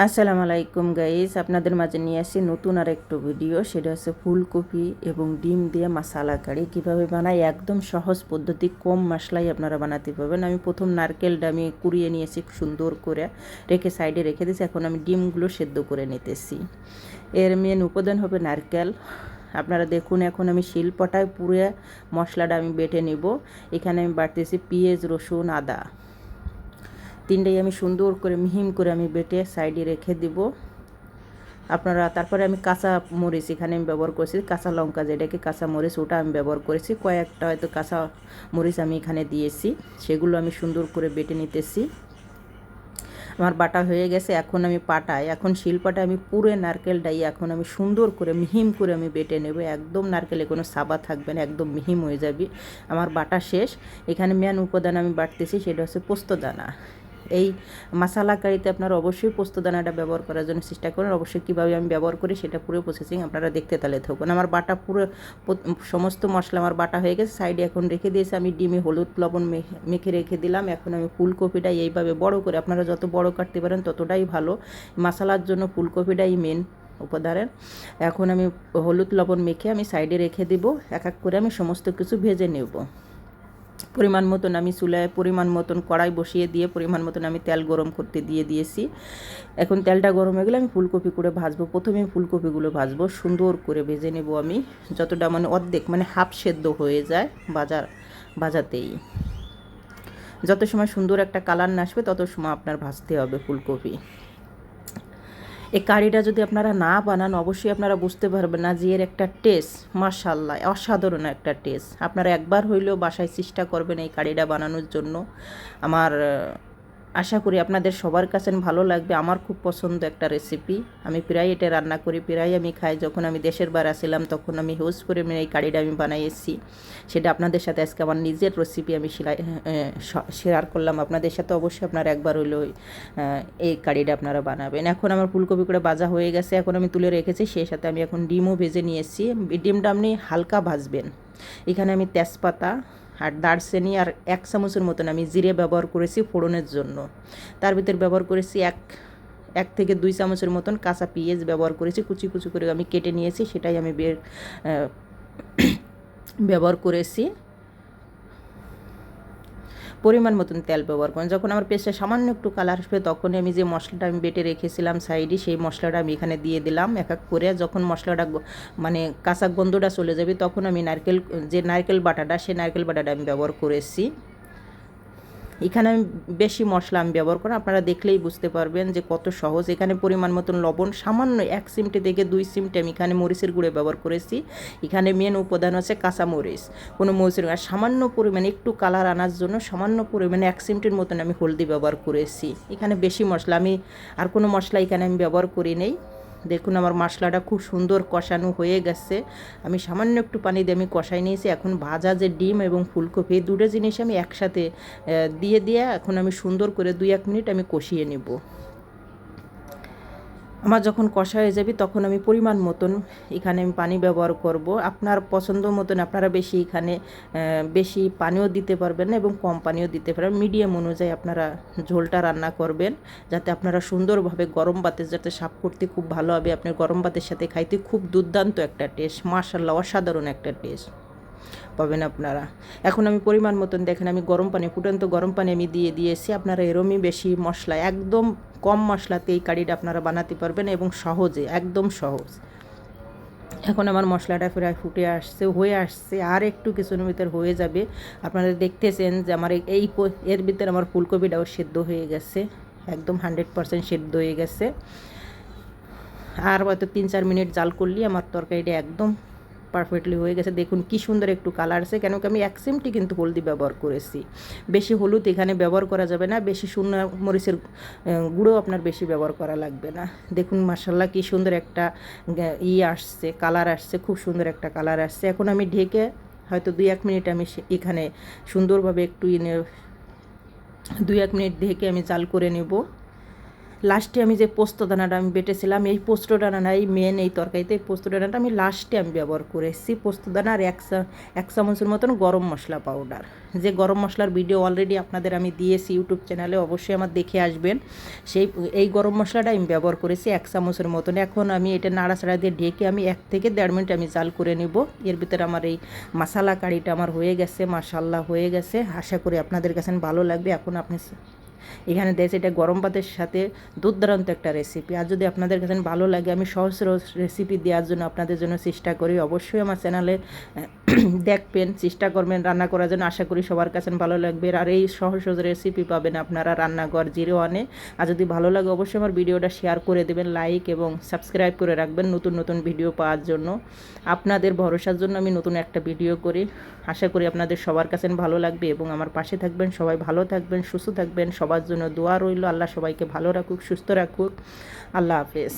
আসসালামু আলাইকুম গাইস আপনাদের মাঝে নিয়ে আসি নতুন আর একটু ভিডিও সেটা হচ্ছে ফুলকপি এবং ডিম দিয়ে মশালা কারি কীভাবে বানাই? একদম সহজ পদ্ধতি, কম মশলাই আপনারা বানাতে পারবেন। আমি প্রথম নারকেলটা আমি কুড়িয়ে নিয়েছি সুন্দর করে, রেখে সাইডে রেখে দিয়েছি। এখন আমি ডিমগুলো সেদ্ধ করে নিতেছি। এর মেন উপাদান হবে নারকেল। আপনারা দেখুন, এখন আমি শিলপটায় পুরে মশলাটা আমি বেটে নিব। এখানে আমি বাড়তেছি পেঁয়াজ, রসুন, আদা। তিনটাই আমি সুন্দর করে মিহিম করে আমি বেটে সাইডে রেখে দিব। আপনারা তারপরে আমি কাঁচা মরিচ এখানে আমি ব্যবহার করেছি, কাঁচা লঙ্কা যেটাকে কাঁচা মরিচ ওটা আমি ব্যবহার করেছি। কয়েকটা হয়তো কাঁচা মরিচ আমি এখানে দিয়েছি, সেগুলো আমি সুন্দর করে বেটে নিতেছি। আমার বাটা হয়ে গেছে, এখন আমি পাটাই এখন শিলপাটা আমি পুরে নারকেলটাই এখন আমি সুন্দর করে মিহিম করে আমি বেটে নেব। একদম নারকেলে কোনো সাবা থাকবে না, একদম মিহিম হয়ে যাবে। আমার বাটা শেষ, এখানে মেন উপাদান আমি বাটতেছি, সেটা হচ্ছে পোস্তদানা এই মশালা কারিতে আপনারা অবশ্যই পোস্তদানাটা ব্যবহার করার জন্য চেষ্টা করেন। অবশ্যই কীভাবে আমি ব্যবহার করি সেটা পুরো প্রসেসিং আপনারা দেখতে তাহলে থাকুন। আমার বাটা পুরো সমস্ত মশলা আমার বাটা হয়ে গেছে। সাইডে এখন রেখে দিয়েছি আমি ডিমে হলুদ, লবণ মেখে রেখে দিলাম। এখন আমি ফুলকপিটা এইভাবে বড় করে আপনারা যত বড় কাটতে পারেন ততটাই ভালো। মশালার জন্য ফুলকপিটাই মেন উপাদানের এখন আমি হলুদ, লবণ মেখে আমি সাইডে রেখে দিব। এক এক করে আমি সমস্ত কিছু ভেজে নেব। পরিমাণ মতন আমি চুলায় পরিমাণ মতন কড়াই বসিয়ে দিয়ে পরিমাণ মতন আমি তেল গরম করতে দিয়ে দিয়েছি। এখন তেলটা গরম হয়ে গেলে আমি ফুলকপি করে ভাজবো। প্রথমে ফুলকপিগুলো ভাজবো, সুন্দর করে ভেজে নেব আমি। যতটা মানে অর্ধেক মানে হাফ সেদ্ধ হয়ে যায় বাজার, বাজাতেই। যত সময় সুন্দর একটা কালার না আসবে, তত সময় আপনার ভাজতে হবে ফুলকপি। এই কারিটা যদি আপনারা না বানান, অবশ্যই আপনারা বুঝতে পারবেন না যে এর একটা টেস্ট মার্শাল্লাহ অসাধারণ একটা টেস্ট আপনারা একবার হইলেও বাসায় চেষ্টা করবেন এই কারিটা বানানোর জন্য। আমার আশা করি আপনাদের সবার কাছে ভালো লাগবে। আমার খুব পছন্দ একটা রেসিপি আমি প্রায় এটা রান্না করি, প্রায় আমি খাই। যখন আমি দেশের বার আসছিলাম তখন আমি হোজ করে এই কারিটা আমি বানাইয়েছি সেটা আপনাদের সাথে আজকে আমার নিজের রেসিপি আমি সেলাই শেয়ার করলাম। আপনাদের সাথে অবশ্যই আপনারা একবার হইলেও এই কারিটা আপনারা বানাবেন। এখন আমার ফুলকপি করে ভাজা হয়ে গেছে। এখন আমি তুলে রেখেছি। সেই সাথে আমি এখন ডিমও ভেজে নিয়ে নিয়েছি। ডিমটা আপনি হালকা ভাজবেন। এখানে আমি তেজপাতা আর দারচিনি আর এক চামচের মতন আমি জিরে ব্যবহার করেছি ফোড়নের জন্য। তার ভিতর ব্যবহার করেছি এক এক থেকে দুই চামচের মতন কাঁচা পেঁয়াজ ব্যবহার করেছি, কুচি কুচি করে আমি কেটে নিয়েছি, সেটাই আমি বের ব্যবহার করেছি। পরিমাণ মতন তেল ব্যবহার করেন। যখন আমার পেস্টে সামান্য একটু কালার আসবে, তখনই আমি যে মশলাটা আমি বেটে রেখেছিলাম সাইডে, সেই মশলাটা আমি এখানে দিয়ে দিলাম এক এক করে। যখন মশলাটা মানে কাঁচা গন্ধটা চলে যাবে, তখন আমি নারকেল, যে নারকেল বাটাটা, সেই নারকেল বাটাটা আমি ব্যবহার করেছি। এখানে আমি বেশি মশলা আমি ব্যবহার করি আপনারা দেখলেই বুঝতে পারবেন যে কত সহজ। এখানে পরিমাণ মতন লবণ, সামান্য এক সিমটে থেকে দুই সিমটে আমি এখানে মরিচের গুঁড়ে ব্যবহার করেছি। এখানে মেন উপাদান হচ্ছে কাঁচা মরিচ কোনো মরিচের আর সামান্য পরিমাণে একটু কালার আনার জন্য সামান্য পরিমাণে এক সিমটির মতন আমি হলদি ব্যবহার করেছি। এখানে বেশি মশলা আমি, আর কোনো মশলা এখানে আমি ব্যবহার করি নেই। দেখুন আমার মশলাটা খুব সুন্দর কষানো হয়ে গেছে। আমি সামান্য একটু পানি দিয়ে আমি কষাই নিয়েছি। এখন ভাজা যে ডিম এবং ফুলকপি, এই দুটো জিনিস আমি একসাথে দিয়ে দিয়ে এখন আমি সুন্দর করে দুই এক মিনিট আমি কষিয়ে নেব। আমার যখন কষা হয়ে যাবে, তখন আমি পরিমাণ মতন এখানে আমি পানি ব্যবহার করব। আপনার পছন্দ মতন আপনারা বেশি এখানে বেশি পানিও দিতে পারবেন না এবং কম পানিও দিতে পারবেন। মিডিয়াম অনুযায়ী আপনারা ঝোলটা রান্না করবেন, যাতে আপনারা সুন্দরভাবে গরম ভাতের যাতে সাফ করতে খুব ভালো হবে। আপনার গরম ভাতের সাথে খাইতে খুব দুর্দান্ত একটা টেস্ট মার্শাল্লাহ অসাধারণ একটা টেস্ট পাবেন আপনারা। এখন আমি পরিমাণ মতন দেখেন, আমি গরম পানি, ফুটন্ত গরম পানি আমি দিয়ে দিয়েছি। আপনারা এরমই বেশি মশলা, একদম কম মশলাতে এই কারিটা আপনারা বানাতে পারবেন এবং সহজে, একদম সহজ। এখন আমার মশলাটা প্রায় ফুটে আসছে, হয়ে আসছে, আর একটু কিছুর ভিতর হয়ে যাবে। আপনারা দেখতেছেন যে আমার এই এর ভিতরে আমার ফুলকপিটাও সেদ্ধ হয়ে গেছে, একদম হান্ড্রেড পারসেন্ট সেদ্ধ হয়ে গেছে। আর হয়তো তিন চার মিনিট জাল করলেই আমার তরকারিটা একদম পারফেক্টলি হয়ে গেছে। দেখুন কি সুন্দর একটু কালার আছে কেন কি আমি এক সিমটি কিন্তু হলদি ব্যবহার করেছি। বেশি হলুদ এখানে ব্যবহার করা যাবে না। বেশি শূন্য মরিচের গুঁড়ো আপনার বেশি ব্যবহার করা লাগবে না। দেখুন মার্শাল্লাহ কি সুন্দর একটা ই আসছে কালার আসছে, খুব সুন্দর একটা কালার আসছে। এখন আমি ঢেকে হয়তো দুই এক মিনিট আমি এখানে সুন্দরভাবে একটু দুই এক মিনিট ঢেকে আমি চাল করে নেব। লাস্টে আমি যে পোস্ত দানাটা আমি বেটেছিলাম, এই পোস্ত দানাটাই মেন এই তরকারিতে এই পোস্ত দানাটা আমি লাস্টে আমি ব্যবহার করেছি। পোস্ত দানা আর এক এক চামচের মতন গরম মশলা পাউডার যে গরম মশলার ভিডিও অলরেডি আপনাদের আমি দিয়েছি ইউটিউব চ্যানেলে অবশ্যই আমার দেখে আসবেন। সেই, এই গরম মশলাটা আমি ব্যবহার করেছি এক চামচের মতন। এখন আমি এটা নাড়াচাড়া দিয়ে ঢেকে আমি এক থেকে দেড় মিনিট আমি জাল করে নিব। এর ভিতরে আমার এই মশালা কারিটা আমার হয়ে গেছে মাশাল্লাহ হয়ে গেছে। আশা করি আপনাদের কাছে ভালো লাগবে। এখন আপনি এখানে দেশ এটা গরম ভাতের সাথে দুর্দান্ত একটা রেসিপি আর যদি আপনাদের কাছে ভালো লাগে, আমি সহজ রেসিপি দেওয়ার জন্য আপনাদের জন্য চেষ্টা করি। অবশ্যই আমার চ্যানেলে দেখবেন, চেষ্টা করবেন রান্না করার জন্য। আশা করি সবার কাছে ভালো লাগবে। আর এই সহজ সহজ রেসিপি পাবেন আপনারা রান্নাঘর জিরো ওয়ানে। আর যদি ভালো লাগে, অবশ্যই আমার ভিডিওটা শেয়ার করে দেবেন লাইক এবং সাবস্ক্রাইব করে রাখবেন নতুন নতুন ভিডিও পাওয়ার জন্য। আপনাদের ভরসার জন্য আমি নতুন একটা ভিডিও করি। আশা করি আপনাদের সবার কাছে ভালো লাগবে এবং আমার পাশে থাকবেন। সবাই ভালো থাকবেন, সুস্থ থাকবেন। সবার জন্য দোয়া রইল। আল্লাহ সবাইকে ভালো রাখুক, সুস্থ রাখুক। আল্লাহ হাফেজ।